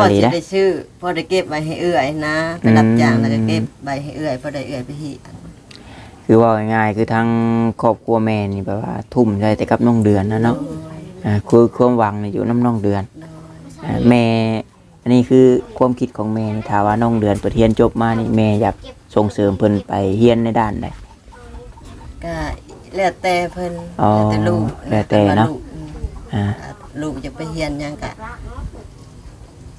พ่อดีสินะได้ชื่อพ่อได้เก็บไว้ให้เอื้อยนะไปรับจ้างแล้วก็เก็บใบให้เอื้อยพ่อได้เอื้อยไปเฮียนคือว่าง่ายๆคือทางครอบครัวแม่นี่แบบว่า ทุ่มใจแต่กับน้องเดือนนะเนาะอ่าคือความหวังนี่อยู่น้ำน้องเดือนอ่าแม่อันนี้คือความคิดของแม่นี่ถ้าว่าน้องเดือนเปิดเรียนจบมานี่แม่อยากส่งเสริมเพิ่นไปเรียนในด้านใดก็แล้วแต่เพิ่นอ๋อแล้วแต่ลูกแล้วแต่เนาะลูกอืมอ่าลูกจะไปเฮียนหยังกะ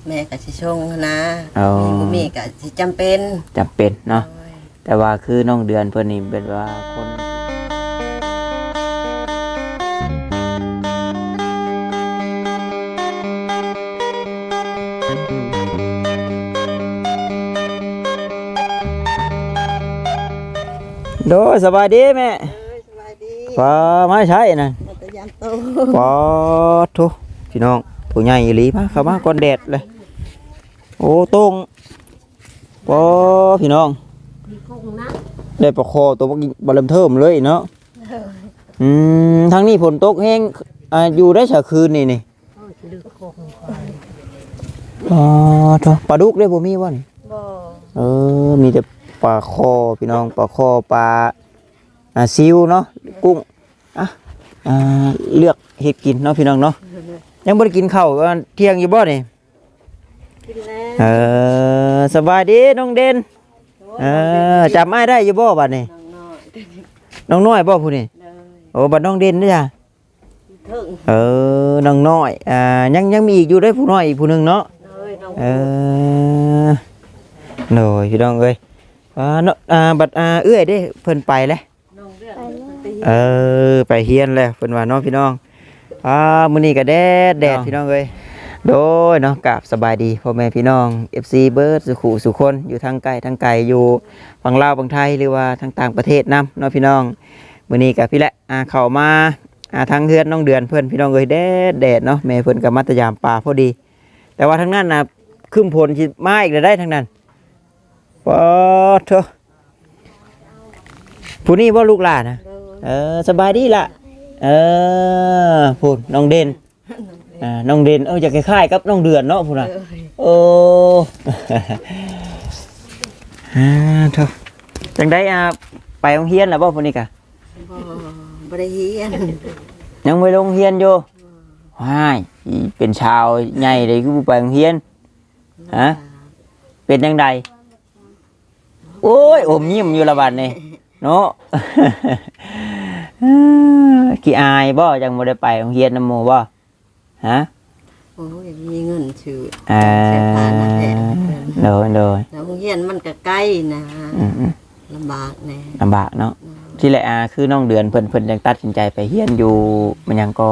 แม่ก็สิชงนะอ๋อมี บ่มีก็สิจำเป็นจำเป็นเนาะแต่ว่าคือน้องเดือนเพิ่นนี่เป็นว่าคนโดสบายดีแม่เอ้ยสบายดีปลาไม้ใช่นั่นแต่ยามโตปอทุพี่น้องผู้ใหญ่อีหลีมาเข้ามาก่อนแดดเลย โอ้ตรงปอพี่น้องได้ปลาคอตัวบักบอลเริ่มเทิมเลยเนาะอืมทางนี้ฝนตกแห้งอ่าอยู่ได้ฉะคืนนี่นี่ปอทุปลาดุกได้บ่มีวะนี่บ่เออ มีแต่ปลาคอพี่น้องปลาคอปลาอ่าซิวเนาะกุ้งอะอ่าเลือกเห็ดกินเนาะพี่น้องเนาะยังบ่ได้กินข้าวตอนเที่ยงอยู่บ่นี่ กินแล้วเออสบายดีน้องเด่นเออจำไม่ได้อยู่บ่บัดนี้น้องน้อยน้องน้อยบ่ผู้นี่เลยโอ้บัดน้องเด่นนี่จ้ะถึงเออน้องน้อยอ่ายังยังมีอีกอยู่ได้อผู้น้อยอีกผู้หนึงเนาะเลยน้องเออโน่ยพี่น้องเอ้ยอ่าเนาะอ่าบัดอ่าเอื้อยเด้เพิ่นไปแล้วน้องเรื่องไปเออไปเฮียนแล้วเพิ่นว่าเนาะพี่น้องอ่ามื้อนี้ก็แดดแดดพี่น้องเอ้ย โดยเนาะกราบสบายดีพ่อแม่พี่น้อง FC เบิร์ดสุขุสุคนอยู่ทางไกลทางไกลอยู่ฝั่งลาวฝั่งไทยหรือว่าทางต่างประเทศนํเนาะพี่น้องมื้อนี้ก็พี่แหละอ่าเข้ามาอ่าทางเฮือนน้องเดือนเพิ่อนพี่น้องเอ้ยแดดแดดเนาะแม่เพิ่นก็มาแตยามป่าพอดี แต่ว่าทางนั้นนะครึ่งผลสิมาอีกได้ทางนั้นปอเถอะผู้นี้ว่าลูกหลานนะเออสบายดีล่ะ เออพูดน้องเด่น อ่าน้องเด่นเออจะคล้ายๆกับน้องเดือนเนาะพูดน่ะเลยโอ้อ่าเถอะจังได้อ่าไปโรงเรียนแล้วบ่พุ่นนี่กะบ่บ่ได้เฮียนยังไปโรงเรียนอยู่ว้ายอีเป็นชาวใหญ่เลยคือบ่ไปโรงเรียนฮะเป็นจังใดโอ้ยอมยิ้มอยู่ละบัดนี่เนาะขี้อายบ่จังบ่ได้ไปโรงเรียนนำหมู่บ่ ฮะโอ้ยมีเงินชื่ออ่าเสียค่านักแดดโดยโดยแล้วโรงเรียนมันก็ใกล้นะอืมอืมลำบากแน่ลำบากเนาะที่แหละอ่าคือน้องเดือนเพิ่นเพิ่นยังตัดสินใจไปเฮียนอยู่มันยังก็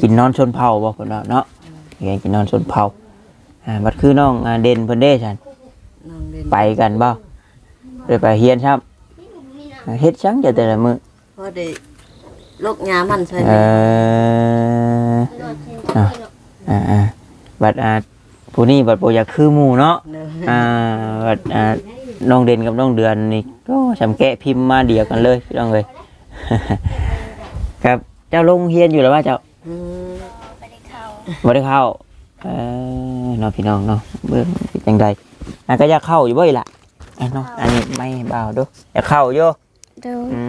กินนอนชนเผาบ่เพิ่นว่าเนาะเฮียนกินนอนชนเผาอ่าบัดคือน้องอ่าเด่นเพิ่นเด้ฉันน้องเรียนไปกันบ่ได้ไปเฮียนครับอ่าเฮ็ดจังจะแต่ละมื้อพอได้ลูกยามันใช่เอไหมอ อะอ่าอ่าบัดอ่าผู้นี้บัดบ่อยากคือหมู่เนาะเนอะอ่าบัดอ่าน้องเด่นกับน้องเดือนนี่ก็สำแกะพิมพ์มาเดียวกันเลยพี่น้องเลยครับเจ้าลงเฮียนอยู่แล้วว่าเจ้าอืมบ่ได้เข้าเออเน้องพี่น้องเนาะเบิ่งเป็นจังไดอะก็อยากเข้าอยู่บ่อีหล่ะอะเนาะอันนี้ไม่เบาเดูอยากเข้าอยู่โดยอื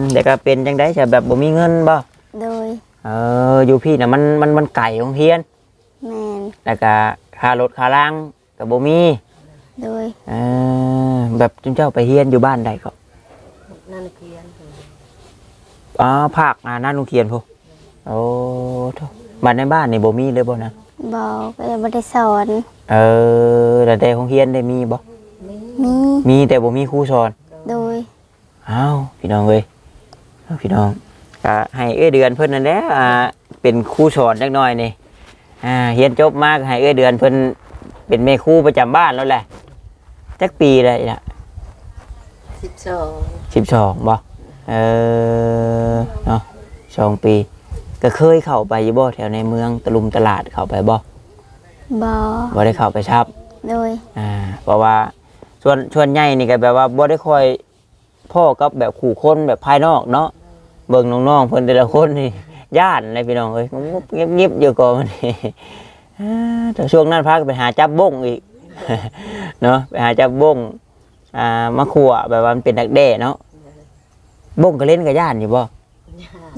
มแต่ก็เป็นจังได๋จะแบบบ่มีเงินบ่โดย เอออยู่พี่น่ะมันมันมันไกลโรงเรียนแมนแล้วก็ค่ารถค่าล่างก็บ่มีโดยเออแบบจุนเจ้าไปเฮียนอยู่บ้านใดก็นั่นเพียนอ๋อภาคอ่านั่นลุงเขียนพูโอ้โถบ้านในบ้านนี่บ่มีเลยบ่นะบอกก็ยังไม่ได้สอนเออแต่แต่ของเฮียนได้มีบ่มีมีแต่บ่มีครูสอนโดยอ้าวพี่น้องเอ้ยอ้าวพี่น้อง ก็ให้เอ้ยเดือนเพิ่นนั่นแหละอ่าเป็นครูสอนจักหน่อยนี่อ่าเฮียนจบมาก็ให้เอ้ยเดือนเพิ่นเป็นแม่ครูประจำบ้านแล้วแหละจักปีเลยล่ะสิบสอง12บ่เออเนาะสองปี ก็เคยเข้าไปอยู่บ่แถวในเมืองตะลุมตลาดเข้าไปบ่บอบ่ได้เข้าไปชับ โดยอ่าเพราะว่าส่วนส่วนใหญ่นี่ก็แบบว่าบ่ได้ค่อยพ่อกับแบบขู่คนแบบภายนอกเนาะ เบิ่งน้องๆเพิ่นแต่ละคนนี่ย่านเลยพี่น้องเอ้ยงบเงียบๆอยู่ก่อนมันนี่อ่าแต่ช่วงนั้นพาก็ไปหาจับบ้งอีกเนาะไปหาจับบ้งอ่ามาขัวแบบว่ามันเป็นดักแด้เนาะบ้งก็เล่นกับย่านอยู่บ่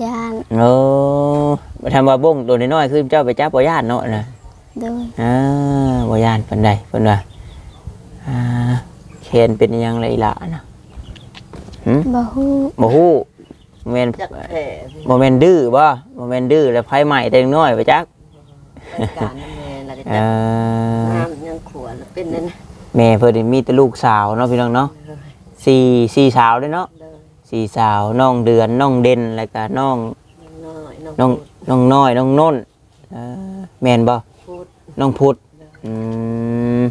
ย่านเออมาทำว่าบ้งตัวน้อยๆคือเจ้าไปจับบ่ย่านเนาะนะโดยอ่าบ่ย่านปานใดเพิ่นว่าอ่าแคนเป็นอิหยังไรล่ะนะหึบ่ฮู้บ่ฮู้บ่ แม่นจักแท้ที่บ่แม่นดื้อบ่บ่แม่นดื้อแล้วไผใหม่แต่น้อยไปจักรายการนั่นแม่แล้วก็เอ่จักอน้ำยังขวดแล้วเป็นนั่นแม่เพิ่นนี่มีแต่ลูกสาวเนาะพี่น้องเนาะสี่สี่สาวเด้อเนาะเด้อสี่สาวน้องเดือนน้องเด่นแล้วก็น้องน้อยน้องน้องน้องน้อยน้องน้นเอ่อแม่นบ่พูดน้องพุทธอืม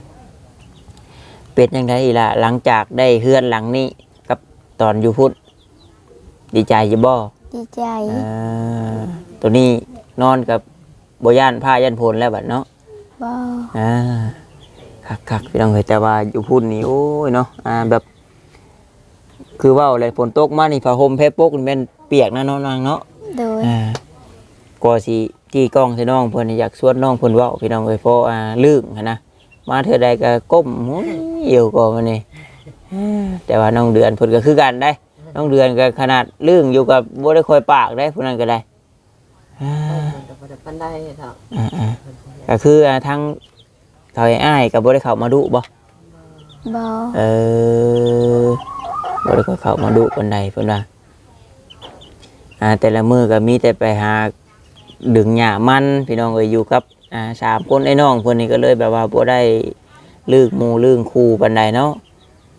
เป็ดยังไงล่ะหลังจากได้เฮือนหลังนี้กับตอนอยู่พุทธ ดีใจอยู่บ่ดีใจอ่าตัวนี้นอนกับบ่ย่านผ้าย่านพลแล้วบัดเนาะบ่อ่าคักคักพี่น้องเอ้ยแต่ว่าอยู่พุ่นนี่โอ้ยเนาะอ่าแบบคือเว่าอะไรฝนตกมานี่ผ้าห่มแพรปกนี่แม่นเปียกนะเนาะนางเนาะโดยอ่ากว่าสิจี้กล้องใส่น้องเพิ่นนี่อยากสวนน้องเพิ่นเว้าพี่น้องเอ้ยเพราะอ่าลึกหั้นนะมาเทื่อใดก็ก้มหูยเหี่ยวก่อนมานี่อ่าแต่ว่าน้องเดือนเพิ่นก็คือกันได้ น้องเดือนก็ขนาดลึงอยู่กับบ่ได้คอยปากได้ผู้นั้นก็ได้อ่าเพิ่นก็บ่ได้ปานใดเท่าอ่าอ่าก็คืออ่าทั้งเขาไอ้อ้ายกับบ่ได้เข้ามาดุบ่บ่เออบ่ได้เข้ามาดุปานใดเพิ่นว่าอ่า แต่ละมื้อก็มีแต่ไปหาดึงหญ้ามัน พี่น้องเอ้ยอยู่กับ อ่าสามคนไอ้น้องเพิ่นนี่ก็เลยแบบว่าบ่ได้ลึกหมู่ลึกคู่ปานใดเนาะ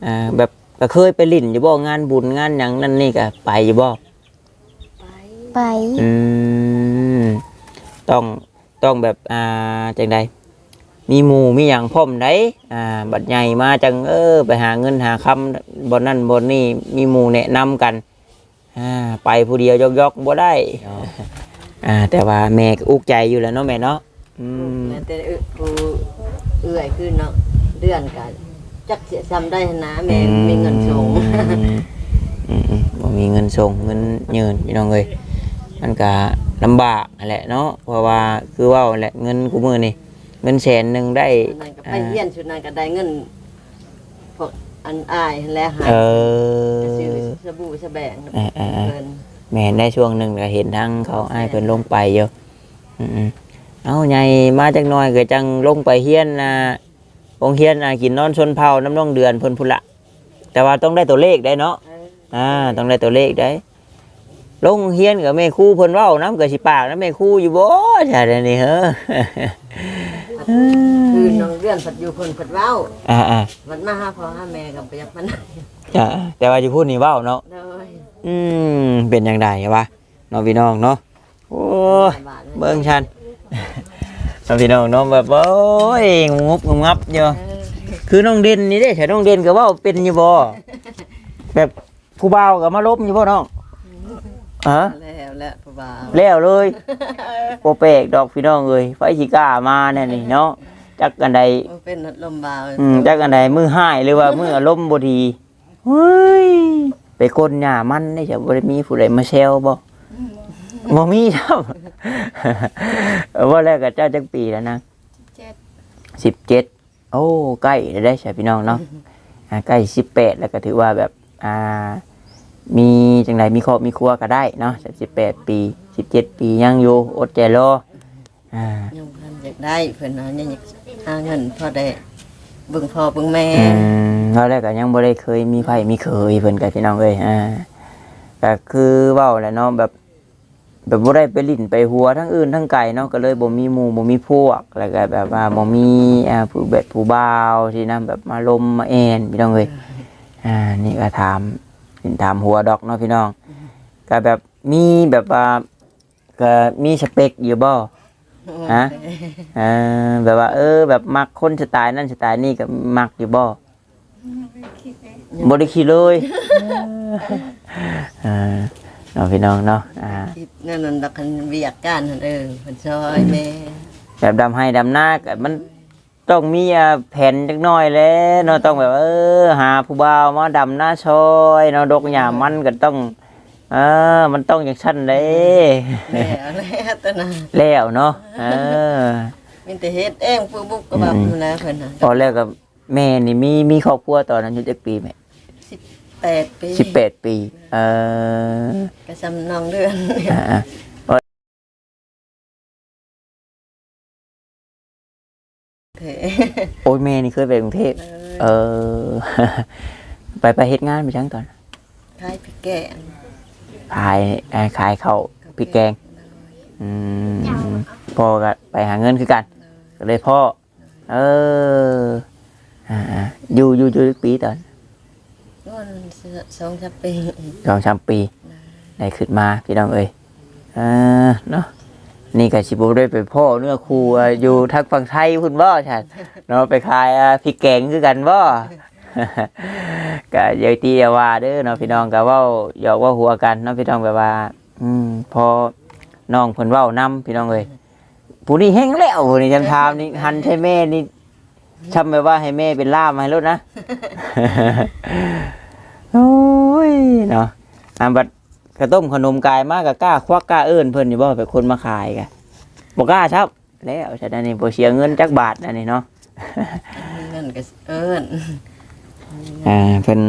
อ่า แบบ ก็เคยไปลิ้นอยู่บ่งานบุญงานหยังนั่นนี่ก็ไปอยู่บ่ไปไปอืมต้องต้องแบบอ่าจังใดมีหมู่มีอย่างพร้อมได้อ่าบัดใหญ่มาจังเออไปหาเงินหาคำบนนั่นบนนี่มีหมู่แนะนำกันอ่าไปผู้เดียวยกยกๆบ่ได้ อ่า แต่ว่าแม่ก็อุกใจอยู่แล้วเนาะแม่เนาะอืมแม่แต่เอื้อผู้เอื้อยคือเนาะเดือนก็ จักสิจำได้นะแม่มีเงินส่งอืมอืมบ่มีเงินส่งเงินยืนพี่น้องเอ้ยมันก็ลำบากนั่นแหละเนาะเพราะว่าคือเว่าแหละเงินกูมือนี่เงินแสนหนึ่งได้นั่นก็ไปเฮียนชุดนั้นก็ได้เงินพวกอันอายและหาเออซื้อสบู่สแบงเออเออเออเพิ่นแม่นได้ช่วงหนึ่งก็เห็นทั้งเขาอ้ายเพิ่นลงไปอยู่อืมๆเอาใหญ่มาจักหน่อยก็จังลงไปเฮียนนะ องเฮียนนะกินนอนชนเผาน้ำน้องเดือนเพิ่นพุ่นละแต่ว่าต้องได้ตัวเลขได้เนาะเอออ่าต้องได้ตัวเลขได้ลงเฮียนกับแม่ครูเพิ่นเว้าน้ำกับสิปากน้ำแม่ครูอยู่บ่ใช่เดี๋ยวนี้เฮ้อคือน้องเดือนผัดอยู่เพิ่นผัดเว้าอ่าอ่ามันมาหาพ่อหาแม่กับไปยักมันได้อ่าแต่ว่าอยู่พูดนี่เว้าเนาะเลยอืมเป็นอย่างไรวะน้องพี่น้องเนาะโอ้ยบาทเบิ่งชัน น้องพี่น้องเนาะแบบโอ้ยงบงับอยู่เออคือน้องเด่นนี่เด้ใช่น้องเด่นก็เว่าเป็นอยู่บ่แบบผู้บ่าวก็มาลบอยู่บ่น้องฮะแล้วแล้วพ่อบ่าวแล้วเลยโปแปลกดอกพี่น้องเอ้ยไฟสิกล้ามาแน่นี่เนาะจักกันใดมันเป็นลมบ่าวอืมจักกันใดมือหายหรือว่ามืออารมณ์บ่ดีเฮ้ยไปกดหญ้ามันได้จะบ่ได้มีผู้ใดมาแซวบ่ บ่มีครับ ว่าแล้วก็เจ้าจักปีแล้วนะเจ็ดสิบเจ็ดโอ้ใกล้แล้วได้ใช่พี่น้องเนาะอ่าใกล้สิบแปดแล้วก็ถือว่าแบบอ่ามีจังไรมีครอบมีครัวก็ได้เนาะสิบแปดปีสิบเจ็ดปียังอยู่อดใจรออ่ายังเพิ่นอยากได้เพิ่นนะยังอยากหาเงินพอได้เบิ่งพ่อเบิ่งแม่อืมเราแรกก็ยังบ่ได้เคยมีไผมีเคยเพิ่นกับพี่น้องเอ้ยอ่าก็คือเว้าแหละเนาะแบบ แบบบ่ได้ไปลิ้นไปหัวทั้งอื่นทั้งไก่เนาะก็เลยบ่มีหมู่บ่มีพวกแล้วก็แบบว่าบ่มีอ่าผู้เบ็ดผู้บ่าวที่นํแบบมาลมมาแอนพี่น้องเอ้ยอ่านี่ก็ถามถามหัวดอกเนาะพี่น้องก็แบบมีแบบว่าก็มีสเปคอยู่บ่ฮะเออแบบว่า เออ แบบมักคนสไตล์นั่นสไตล์นี่ก็มักอยู่บ่บ่ได้คิดเลยเออเนาะพี่น้องเนาะอ่าคิดนั่นนั่นดอกคันเวียกการนั่นเออเพิ่นช่วยแม่แบบดำให้ดำหน้าก็มันต้องมีอ่าแผ่นจักหน่อยแหล้วเนาะต้องแบบเออหาผู้บ่าวมาดำหน้าซอยเนาะดอกหญ้ามันก็ต้องเออมันต้องอย่างชั้นเด้แล้วแล้วตัวน่ะแล้วเนาะเออมีแต่เฮ็ดเองผู้บุกก็แบบนั้นแหละเพิ่นน่ะตอนแรกก็แม่นี่มีมีครอบครัวตอนนั้นอายุจักปีไหม 18ปีสิบแปดปี เออก็จำนองเดือนอ่าๆเถโอ้ยแม่นี่เคยไปกรุงเทพ เออ ไปไปเฮ็ดงานไปจังตอนคล้ายพี่แกงขายเอ่อขายข้าวพริกแกง อืมพ่อก็ไปหาเงินคือกันก็เลยพ่อ เออ อ่าๆอยู่อยู่อยู่ปีตอน นวลสองสามปีสองสามปีได้ขึ้นมาพี่น้องเอ้ยเออเนาะนี่ก็ชิบุได้ไปพ่อเนื้อครูอะอยู่ทางฝั่งไทยคุณบ่ฉันเนาะไปขายอะพริกแกงคือกันบ่ก็อยาตีอย่าว่าเด้อเนาะพี่น้องก็เว้าหยอกเว่าหัวกันเนาะพี่น้องแบบว่า อืมพอน้องเพิ่นเว้านํพี่น้องเอ้ยผู้นี้แห้งแล้วผู้นี้จำทามนี่หันใช่แม่นี่ ทำแบบว่าให้แม่เป็นล่ามให้รถนะ โอ้ยเนาะอ่าบัดกระต้มขนมกายมากกะกล้าควักกล้าเอิ้นเพิ่นอยู่บ่เป็นคนมาขายกะบ่กล้าครับ แล้วฉะนั้นนี่บ่เสียเงินจักบาทอันนี้เนาะมีเงินก็เอิ้นอ่าเพิ่น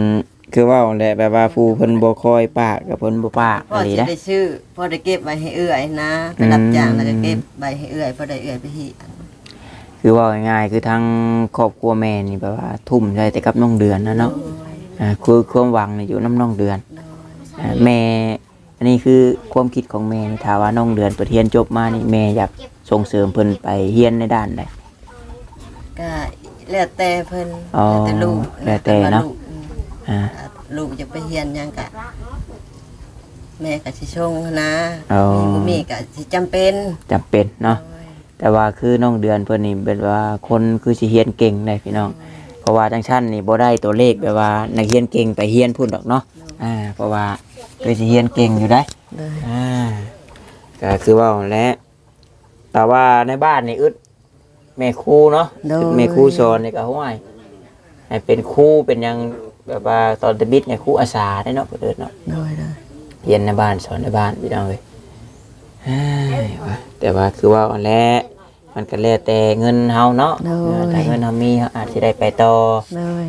คือเว่าแหละแบบว่าผู้เพิ่นบ่คอยปากกับเพิ่นบ่ปากพ่ออะไรสินะได้ชื่อพ่อได้เก็บไว้ให้เอื้อยนะไปรับจ้างแล้วก็เก็บใบให้เอื้อยพ่อได้เอื้อยไปที่อัน คือเว่าง่ายๆคือทางครอบครัวแม่นี่แบบว่า ทุ่มใจแต่กับน้องเดือนนะเนาะอ่าคือความหวังนี่อยู่น้ำน้องเดือนอ่าแม่ อันนี้คือความคิดของแม่นี่ถ้าว่าน้องเดือนเปิดเรียนจบมานี่แม่อยากส่งเสริมเพิ่นไปเรียนในด้านใด ก็แล้วแต่เพิ่นอ๋อแล้วแต่ลูกแล้วแต่เนาะ ลูกอืมอ่า ลูกจะไปเรียนหยังกะ แม่ก็สิชงนะอ๋อ มีบ่มีก็สิจำเป็นจำเป็นเนาะ แต่ว่าคือน้องเดือนเพิ่นนี่เป็นว่าคนคือสิเฮียนเก่งได้พี่น้อง เพราะว่าจังชั้นนี่บ่ได้ตัวเลขแบบว่านักเรียนเก่งไปเฮียนพุ่นดอกเนาะอ่าเพราะว่าคือสิเฮียนเก่งอยู่ได้เลยอ่าก็คือว่าแหละแต่ว่าในบ้านนี่อึดแม่ครูเนาะโดยแม่ครูสอนนี่ก็ห้วยให้เป็นครูเป็นหยังแบบว่าตอนตะบิดเนี่ยครูอาสาได้เนาะเพิ่นเอิ้นเนาะโดยเลยเรียนในบ้านสอนในบ้านพี่น้องเลย เอ้ยว่าแต่ว่าคือว่าอันแรกมันก็แล้วแต่เงินเฮาเนาะโดเออยถ้าเงินเฮามีเฮาอาจจะได้ไปต่อ เลย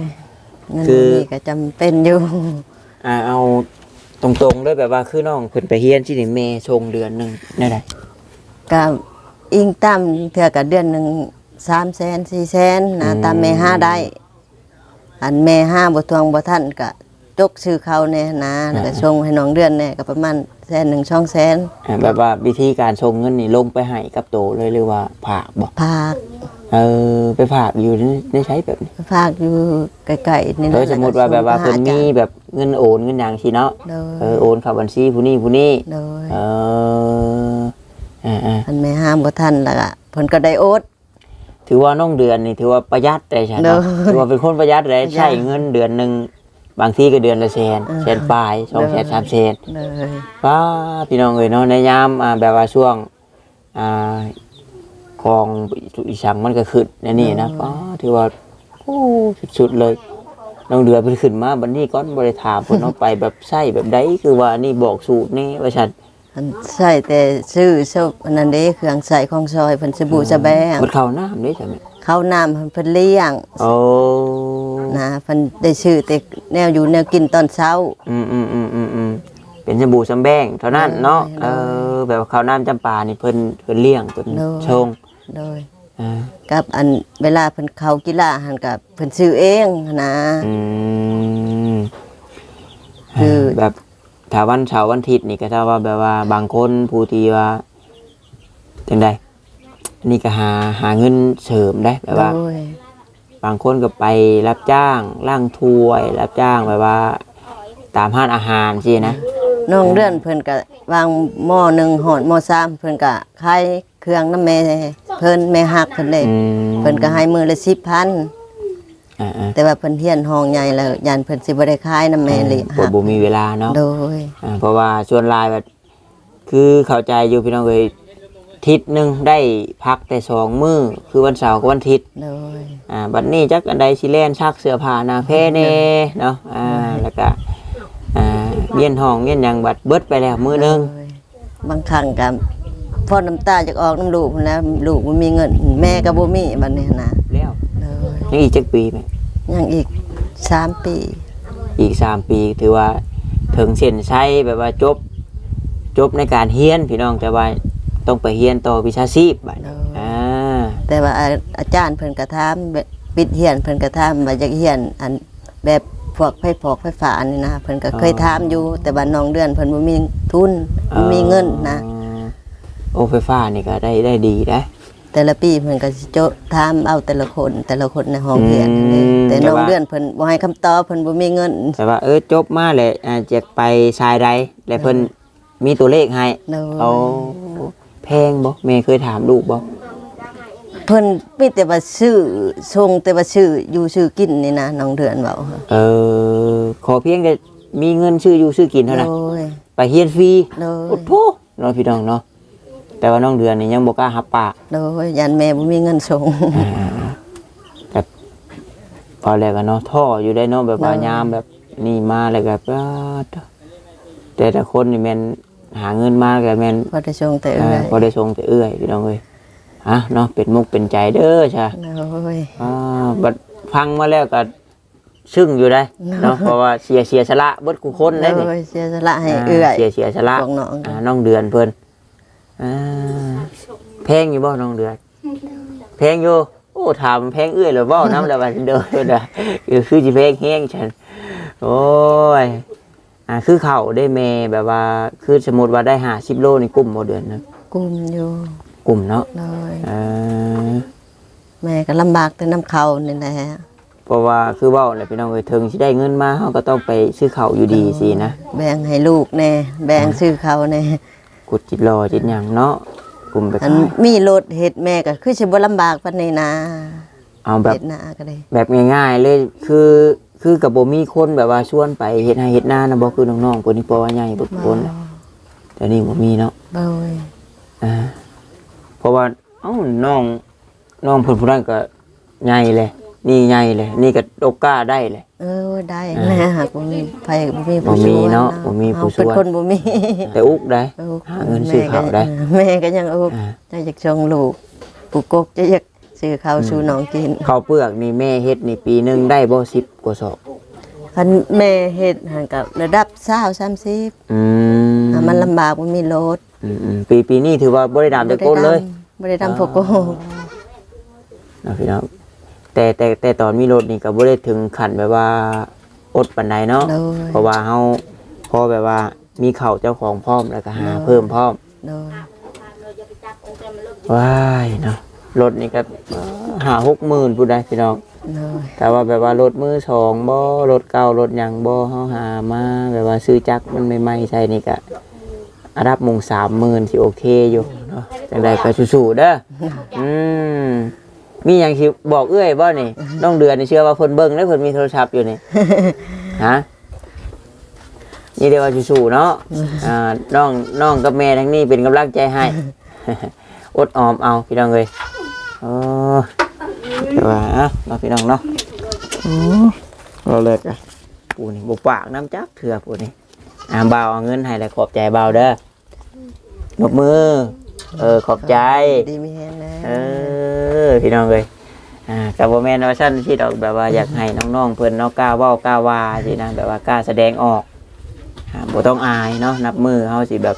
เงินคือบ่มีก็จำเป็นอยู่ อ่าเอาตรงๆเลยแบบว่าคือน้องเพิ่นไปเฮียนที่นี่เมชงเดือนหนึงได้ไดก็อิงตามเทื่อก็เดือนหนึง3แสน4แสนนะตามแม่ห้าได้ อันแม่ห้าบ่ทวงบ่ทันก็ จกชื่อเขาแน่นะแล้วก็ส่งให้น้องเดือนแน่ก็ประมาณแสนหนึ่งช่องแสนอ่าแบบว่าวิธีการชงเงินนี่ลงไปให้กับโตเลยหรือว่าฝากบ่ภาคเออไปฝากอยู่นี่ได้ใช้แบบนี้ภาคอยู่ไกลๆนี่โดยสมมุติว่าแบบว่าเพิ่นมีแบบเงินโอนเงินหยังสิเนาะโดเออยโอนเข้าบัญชีผู้นี้ผู้นี้โดยเอออ่าอ่าอันแม่ห้ามบ่ทันแล้วก็เพิ่นก็ได้โอ๊ตถือว่าน้องเดือนนี่ถือว่าประหยัดเลยใช่ไหมเด้อถือว่าเป็นคนประหยัดเลยประหยัดใช้เงินเดือนหนึ่ง บางที่ก็เดือนละแสนเออแสนปลายสองแสนเด้อสามแสนเลยว้าพี่น้องเอ้ยเนาะในยามอ่าแบบว่าช่วงอ่าของอีสังมันก็ขึ้นในนี่นะป้าถือว่าโอ้สุดๆเลยน้องเดือนเพิ่นขึ้นมาบัดนี้ก้อนบริถามเพิ่นเอาไปแบบใส่แบบใดคือว่านี่บอกสูตรนี่ว่าฉันอันใส่แต่ซื้อซบอันนั้นเด้เครื่องใส่ของซอยเพิ่นสบู่สะแบงมันเข้าน้ำได้ใช่ไห มข้าวน้ำเพิ่นเลี้ยงโอ้นะเพิ่นได้ซื้อแต่แนวอยู่แนวกินตอนเช้า อืมอืมอืมอืมอืมเป็นสบู่สำแบงเท่านั้นเนาะเอเอออแบบว่าข้าวน้ำจำปานี่เพิ่นเพิ่นเลี้ยงเพิ่นเนอะ ชงโดยอ่ากับอันเวลาเพิ่นเข้ากีฬาหันกับเพิ่นซื้อเองนะอืมคือแบบถ้าวันเสาร์วันอาทิตย์นี่ก็ถ้าว่าแบบว่าบางคนผู้ที่ว่าจังได นี่ก็หาหาเงินเสริมได้แบบว่า โดยบางคนก็ไปรับจ้างล่างถ้วยรับจ้างแบบว่า ตามห้านอาหารสินะน้องเดือนเพิ่นก็วางหม้อหนึ่งหอดหม้อสามเพิ่นก็ขายเครื่องน้ำแม่เพิ่นแม่ฮักเพิ่นเลยอืมเพิ่นก็ให้มือละสิบพันอ่าอ่าแต่ว่าเพิ่นเฮียนห้องใหญ่แล้วยันเพิ่นสิบ่ได้ขายน้ำแม่เลยบ่ฮักบ่มีเวลาเนาะโดย อ่าเพราะว่าส่วนหลายแบบคือเข้าใจอยู่พี่น้องเลย ทิศหนึ่งได้พักแต่สองมือคือวันเสาร์กับวันอาทิตย์โดยอ่าบัดนี้จักอันใดสิแล่นชักเสื้อผ้าหนาแพ้แน่เนาะอ่าแล้วก็อ่าเมียนห้องเมียนหยังบัดเบิดไปแล้วมือหนึงโดยบางครั้งก็พ่อน้ำตาจากออกน้ำลูกพุ่นแหล้วลูกบ่มีเงิน แม่ก็บ่มีบัดนี้นะแล้วเลยยังอีกจักปีไหมยังอีกสามปี อีกสามปีถือว่าถึงเส้นชัยแบบว่าจบ จบในการเฮียนพี่น้องแต่ว่า ต้องไปเฮียนต่อวิชาชีพบัดนี้อ่าแต่ว่าอาอาจารย์เพิ่นกระทำแบบปิดเฮียนเพิ่นกระทำว่าอยากเฮียนอันแบบพวกไฟผอกไฟฟ้านี่นะเพิ่นก็เคยถามอยู่ แต่ว่าน้องเดือนเพิ่นบ่มีทุนบ่มีเงินนะอ๋อโอ้ไฟฟ้านี่ก็ได้ได้ดีนะแต่ละปีเพิ่นก็สิโจะถามเอาแต่ละคนแต่ละคนในห้องเรียนอืมนี่แต่น้องแต่ว่าเดือนเพิ่นบ่ให้คำตอบเพิ่นบ่มีเงิน แต่ว่าเออจบมาเลยอ่าจะไปชายใดแล้วเพิ่นมีตัวเลขให้เนอะเอาแพงบ่แม่เคยถามลูกบ่เพิ่นมีแต่ว่าซื้อทรงแต่ว่าซื้ออยู่ซื้อกินนี่นะน้องเดือนเว้าเออขอเพียงแต่มีเงินซื้ออยู่ซื้อกินเท่านั้นโอ้ยไปเฮียนฟรีโดยโอ้โหน้องพี่น้องเนาะแต่ว่าน้องเดือนนี่ยังบ่กล้าหับปากโดยยันแม่บ่มีเงินส่งแบบตอนแรกก็เนาะท่ออยู่ได้เนาะแบบว่าเนาะยามแบบนี่มาแล้วก็ปาดแต่แต่คนนี่แม่น หาเงินมาก็แม่นบ่ได้ส่งแต่เอื้อ่าอยพอได้ส่งแต่เอื้อยพี่น้องเอ้ยอะเนาะเป็นมุกเป็นใจเด้อจ้ะโอ้ยอ่าบัดฟังมาแล้วก็ซึ้งอยู่ได้เนาะเพราะว่าเสียเสียสละเบิดกูคนได้นี่โอ้ยเสียสละให้เอื้อยเสียเสียสละของน้องอ่าน้องเดือนเพิ่นอ่าแพงอยู่บ่น้องเดือนแพงอยู่โอ้ถามแพงเอื้อยหรือบ่น้ำแล้วว่าเด้อเด้อคือคือสิแพงแฮงฉันโอ้ย อ่าคือเขาได้แม่แบบว่าคือสมมุติว่าได้50โลนี่กุ้มบ่เดือนนะกุมอยู่กุ้มเนาะโดยอ่าแม่ก็ลำบากแต่น้ำเขานี่แหละเพราะว่าคือเว้าแหละพี่น้องเอ้ยถึงสิได้เงินมาเฮาก็ต้องไปซื้อข้าวอยู่ดีสินะแบ่งให้ลูกแน่แบ่งซื้อเขาแน่กุดจิตรอจิตหยังเนาะกลุ่มไปอันขายมีรถเฮ็ดแม่ก็คือสิบ่ลำบากปานนี้นะเอาแบบ เฮ็ดนาก็ได้แบบง่ายๆเลยคือ คือกับบ่มีคนแบบว่าชวนไปเฮ็ดให้เฮ็ดนานะบ่คือน้องๆคนนี้เพราะว่าใหญ่เบิดคนแหละแต่นี่บ่มีเนาะโดยอ่าเพราะว่าเอ้าน้องน้องเพิ่นผู้นั้นก็ใหญ่เลย นี่ใหญ่เลย นี่ก็ตกกล้าได้เลย เออได้แม่หากบ่มีไผบ่มีบ่ผู้มีช่วยเนาะบ่มีผู้เฮาเป็นช่วยคนบ่มีแต่อุกได้เออหาเงินซื้อข้าวได้แม่ก็ยังเอออ่า จะอยากชงลูกปลูกกกจะอยาก ซื้อข้าวสู่น้องกินข้าวเปลือกนี่แม่เฮ็ดนี่ปีหนึงได้บ่10กว่าศอกคันแม่เฮ็ดหันกับระดับ20 30อืมอะมันลำบากมันมีรถอืมอืมปีปีนี้ถือว่าบ่ได้ดามแต่ก้นเลย บ่ได้ดำพวกโกนะพี่น้องแต่แต่แต่ตอนมีรถนี่ก็บ่ได้ถึงขั้นแบบว่าอดปานใดเนาะโดยเพราะว่าเฮาพอแบบว่ามีเข่าวเจ้าของพร้อมแล้วก็หาเนาะเพิ่มพร้อมโดยว้ายเนาะ รถนี่ก็หาหกหมื่นผู้ใดพี่น้องโดยแต่ว่าแบบว่ารถมือสองบ่รถเก่ารถหยังบ่เฮาหามาแบบว่าซื้อจักรมันใหม่ๆใช่นี่ก็อันดับมุงสามหมื่นที่โอเคอยู่เนาะจังใดก็สู้ๆเด้ออืมมีหยังสิบอกเอื้อยบ่นี่น้องเดือนนี่เชื่อว่าเพิ่นเบิ่งแล้วเพิ่นมีโทรศัพท์อยู่นี่ ฮะนี่เดียวว่าสู้ๆเนาะอ่าน้องน้องกับแม่ทั้งนี้เป็นกำลังใจให้ อดออมเอาพี่น้องเอ้ย โอ้แต่ว่าอะเนาะพี่น้องเนาะอือเราเลิกอะปูนี่บ่ปากน้ำจักเถื่อปูนี่อ่าบ่าวเอาเงินให้แล้วขอบใจบ่าวเด้อนกมือ เออขอบใจ ดีมีแฮงนะเออพี่น้องเลยอ่ากับโมแมนว่าสั้นที่ดอกแบบว่าอยากให้น้องๆเพื่อนเนาะกล้าเว้ากล้าว่าสินะแบบว่ากล้าแสดงออกอ่าบ่ต้องอายเนาะนับมือเฮาสิแบบ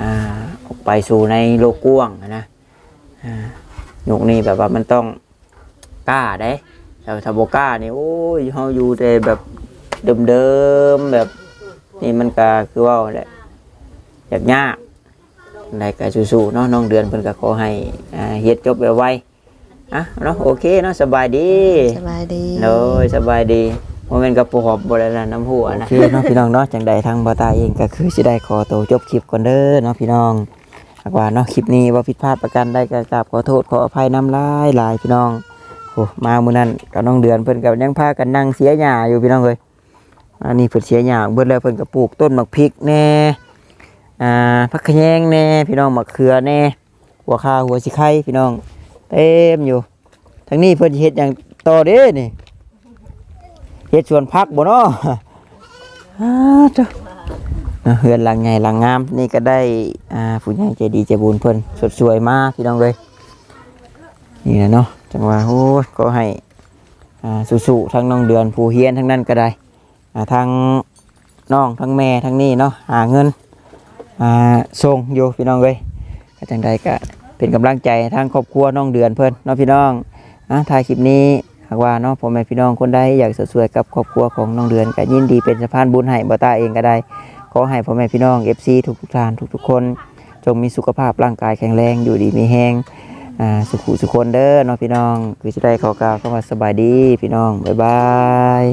อ่าออกไปสู่ในโลกกว้างอะนะอ่า ยุคนี้แบบว่ามันต้องกล้าได้แต่ถ้าบ่กล้านี่โอ้ยเฮาอยู่แต่แบบเดิมๆแบบนี่มันก็คือว่าแหละอยากยากในกาสู้ๆเนาะน้องเดือนเพิ่นก็ขอให้อ่าเฮ็ดจบไวๆอะเนาะโอเคเนาะสบายดีสบายดีโดยสบายดีบ่แม่นกับปูหอบบ่ได้ละน้ำหัวนะโอเคเนาะพี่น้องเนาะจังใดทางบ่ตาเองก็คือสิได้ขอตัวจบคลิปก่อนเด้อเนาะพี่น้องหากว่าเนาะคลิปนี้บ่ผิดพลาดประการใดก็กราบขอโทษขออภัยน้ำลายลายพี่น้องโอ้มามื้อนั้นกับน้องเดือนเพิ่นก็ยังพากันนั่งเสียหญ้าอยู่พี่น้องเอ้ยอันนี้เพิ่นเสียหญ้าเบิดแล้วเพิ่นก็ปลูกต้นมะพริกแน่อ่าผักขะแยงแน่พี่น้องมะเขือแน่หัวคาหัวสิไข่พี่น้องเต็มอยู่ทั้งนี้เพิ่นเฮ็ดอย่างต่อเด้นี่เฮ็ดสวนผักบ่เนาะอ้าจ้ะ เฮือนหลังใหญ่หลังงามนี่ก็ได้อ่าผู้ใหญ่ใจดีใจบุญเพิ่นสดสวยมากพี่น้องเลยนี่แหละเนาะจังหว่าโอ้ก็ให้อ่าสู้ๆทั้งน้องเดือนผู้เฮียนทั้งนั้นก็ได้อ่าทั้งน้องทั้งแม่ทั้งนี่เนาะหาเงินอ่าส่งอยู่พี่น้องเลยก็จังใดก็เป็นกำลังใจให้ทางครอบครัวน้องเดือนเพิ่นเนาะพี่น้องอะถ่ายคลิปนี้หากว่าเนาะพ่อแม่พี่น้องคนใดอยากสวยๆกับครอบครัวของน้องเดือนก็ยินดีเป็นสะพานบุญให้บ่ตาเองก็ได้ ขอให้พ่อแม่พี่น้อง FC ทุกทุกท่านทุกทุกๆคน จงมีสุขภาพร่างกายแข็งแรงอยู่ดีมีแห้งสุขุสุขคนเด้อเนาะพี่น้อง คือจะได้ขอกล่าวคำว่าสบายดีพี่น้อง บ๊ายบาย